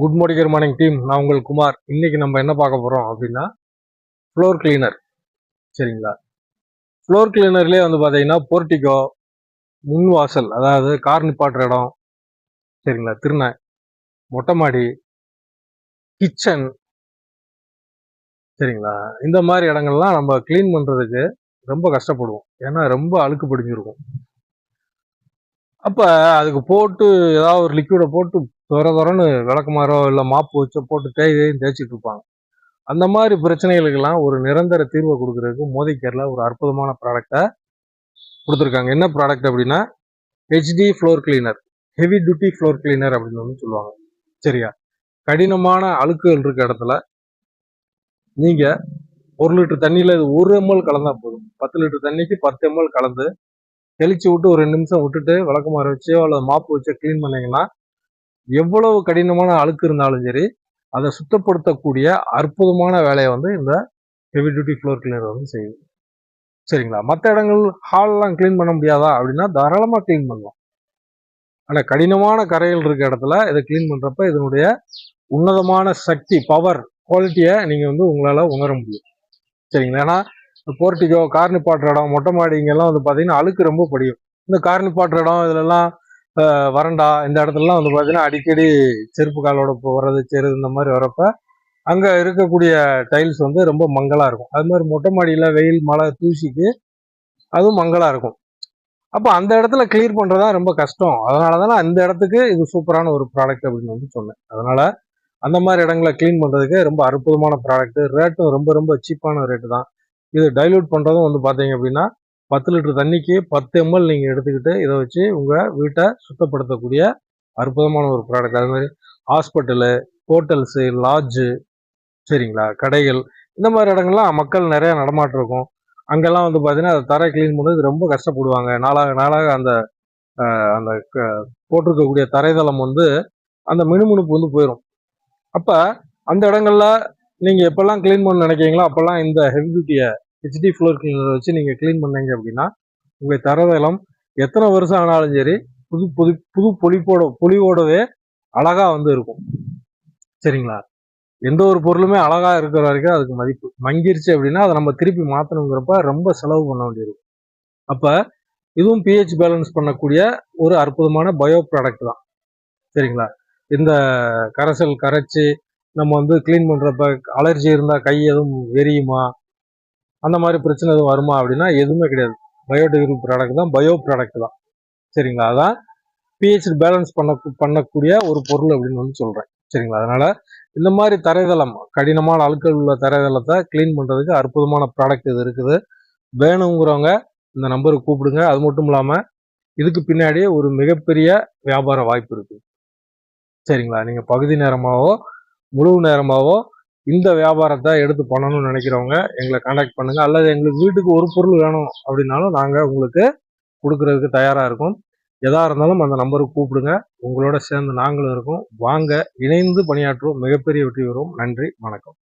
Good morning morning team நான் உங்கள் குமார். இன்னைக்கு நம்ம என்ன பார்க்க போகிறோம் அப்படின்னா ஃப்ளோர் கிளீனர் சரிங்களா? ஃப்ளோர் கிளீனர்லேயே வந்து பார்த்தீங்கன்னா போர்ட்டிகோ முன் வாசல் அதாவது கார் நிப்பாட்டுற இடம். சரிங்களா? திருநை மொட்டை மாடி கிச்சன் சரிங்களா? இந்த மாதிரி இடங்கள்லாம் நம்ம க்ளீன் பண்ணுறதுக்கு ரொம்ப கஷ்டப்படுவோம். ஏன்னா ரொம்ப அழுக்கு பிடிஞ்சிருக்கும். அப்போ அதுக்கு போட்டு ஏதாவது ஒரு லிக்விடை போட்டு துற துறன்னு விளக்குமாரோ இல்லை மாப்பு வச்சோ போட்டு தேய் தேய்ன்னு தேய்ச்சிட்டு இருப்பாங்க. அந்த மாதிரி பிரச்சனைகளுக்கெல்லாம் ஒரு நிரந்தர தீர்வை கொடுக்கறதுக்கு மோதி கேரளா ஒரு அற்புதமான ப்ராடக்டை கொடுத்துருக்காங்க. என்ன ப்ராடக்ட் அப்படின்னா HD floor cleaner heavy duty floor cleaner அப்படின்னு வந்து சொல்லுவாங்க. சரியா? கடினமான அழுக்குகள் இருக்க இடத்துல நீங்கள் ஒரு லிட்டர் தண்ணியில் இது ஒரு எம்எல் கலந்தால் போதும். பத்து லிட்டர் தண்ணிக்கு பத்து எம்எல் கலந்து தெளிச்சு விட்டு ஒரு ரெண்டு நிமிஷம் விட்டுட்டு விளக்குமாறு வச்சோ அல்லது மாப்பு வச்சோ க்ளீன் பண்ணிங்கன்னா எவ்வளவு கடினமான அழுக்கு இருந்தாலும் சரி அதை சுத்தப்படுத்தக்கூடிய அற்புதமான வேலையை வந்து இந்த ஹெவி டியூட்டி ஃப்ளோர் கிளீனர் வந்து செய்யுது. சரிங்களா? மற்ற இடங்கள் ஹால்லாம் க்ளீன் பண்ண முடியாதா அப்படின்னா தாராளமாக க்ளீன் பண்ணலாம். ஆனால் கடினமான கரைகள் இருக்க இடத்துல இதை க்ளீன் பண்ணுறப்ப இதனுடைய உன்னதமான சக்தி பவர் குவாலிட்டியை நீங்கள் வந்து உங்களால் உணர முடியும். சரிங்களா? ஏன்னா போர்ட்டிகோ கார்னிப்பாட்டுற இடம் மொட்டை மாடி இங்கெல்லாம் வந்து பார்த்தீங்கன்னா அழுக்கு ரொம்ப படியும். இந்த கார் இடம் இதுலலாம் வறண்டா இந்த இடத்துலலாம் வந்து பார்த்தீங்கன்னா அடிக்கடி செருப்பு காலோட போ- வர்றது இந்த மாதிரி வரப்ப அங்கே இருக்கக்கூடிய டைல்ஸ் வந்து ரொம்ப மங்கலாக இருக்கும். அது மாதிரி மொட்டை மாடியில் வெயில் மழை தூசிக்கு அதுவும் மங்கலாக இருக்கும். அப்போ அந்த இடத்துல கிளியர் பண்ணுறது தான் ரொம்ப கஷ்டம். அதனால தான் அந்த இந்த இடத்துக்கு இது சூப்பரான ஒரு ப்ராடக்ட் அப்படின்னு வந்து சொன்னேன். அதனால் அந்த மாதிரி இடங்களை க்ளீன் பண்ணுறதுக்கு ரொம்ப அற்புதமான ப்ராடக்ட்டு ரேட்டும் ரொம்ப ரொம்ப சீப்பான ரேட்டு தான். இது டைல்யூட் பண்ணுறதும் வந்து பார்த்தீங்க அப்படின்னா பத்து லிட்டர் தண்ணிக்கு பத்து எம்எல் நீங்கள் எடுத்துக்கிட்டு இதை வச்சு உங்கள் வீட்டை சுத்தப்படுத்தக்கூடிய அற்புதமான ஒரு ப்ராடக்ட் அது மாதிரி ஹாஸ்பிட்டலு ஹோட்டல்ஸு லாட்ஜு சரிங்களா? கடைகள். இந்த மாதிரி இடங்கள்லாம் மக்கள் நிறையா நடமாட்டம் இருக்கும். அங்கெல்லாம் வந்து பார்த்தீங்கன்னா அதை தரை க்ளீன் பண்ணுறது ரொம்ப கஷ்டப்படுவாங்க. நாளாக நாளாக அந்த அந்த க- போட்டிருக்கக்கூடிய தரைதளம் வந்து அந்த மினுமினுப்பு வந்து போயிடும் அப்போ அந்த இடங்கள்ல நீங்கள் எப்போல்லாம் க்ளீன் பண்ண நினைக்கிறீங்களோ அப்போல்லாம் இந்த ஹெவி டியூட்டியை ஹெச்டி ஃப்ளோர் கிளீனர் வச்சு நீங்கள் க்ளீன் பண்ணீங்க அப்படின்னா உங்கள் தரதளம் எத்தனை வருஷம் ஆனாலும் சரி புது புது புது பொலிப்போட பொலிவோடவே அழகாக வந்து இருக்கும். சரிங்களா? எந்த ஒரு பொருளுமே அழகாக இருக்கிற வரைக்கும் அதுக்கு மதிப்பு. மங்கிருச்சு அப்படின்னா அதை நம்ம திருப்பி மாற்றணுங்கிறப்ப ரொம்ப செலவு பண்ண வேண்டியிருக்கும் அப்போ இதுவும் பிஹெச் பேலன்ஸ் பண்ணக்கூடிய ஒரு அற்புதமான பயோ ப்ராடக்ட் தான். சரிங்களா? இந்த கரைசல் கரைச்சி நம்ம வந்து க்ளீன் பண்ணுறப்ப அலர்ஜி இருந்தால் கை எதுவும் எரியுமா? அந்த மாதிரி பிரச்சனை எதுவும் வருமா அப்படின்னா எதுவுமே கிடையாது. பயோடிகிரேட் ப்ராடக்ட் தான் பயோ ப்ராடக்ட் தான். சரிங்களா? அதான் பிஹெச் பேலன்ஸ் பண்ண பண்ணக்கூடிய ஒரு பொருள் அப்படின்னு வந்து சொல்கிறேன் சரிங்களா? அதனால் இந்த மாதிரி தரைதளம் கடினமான அழுக்கள் உள்ள தரைதளத்தை க்ளீன் பண்ணுறதுக்கு அற்புதமான ப்ராடக்ட் இது இருக்குது. வேணுங்கிறவங்க இந்த நம்பருக்கு கூப்பிடுங்க. அது மட்டும் இல்லாமல் இதுக்கு பின்னாடியே ஒரு மிகப்பெரிய வியாபார வாய்ப்பு இருக்குது சரிங்களா? நீங்கள் பகுதி நேரமாகவோ முழு நேரமாகவோ இந்த வியாபாரத்தை எடுத்து பண்ணணும்னு நினைக்கிறவங்க எங்களை காண்டாக்ட் பண்ணுங்கள் அல்லது எங்களுக்கு வீட்டுக்கு ஒரு பொருள் வேணும் அப்படின்னாலும் நாங்கள் உங்களுக்கு கொடுக்கறதுக்கு தயாராக இருக்கோம். எதாக இருந்தாலும் அந்த நம்பருக்கு கூப்பிடுங்க. உங்களோட சேர்ந்து நாங்களும் இருக்கோம். வாங்க இணைந்து பணியாற்றுவோம். மிகப்பெரிய வெற்றி பெறுவோம். நன்றி வணக்கம்.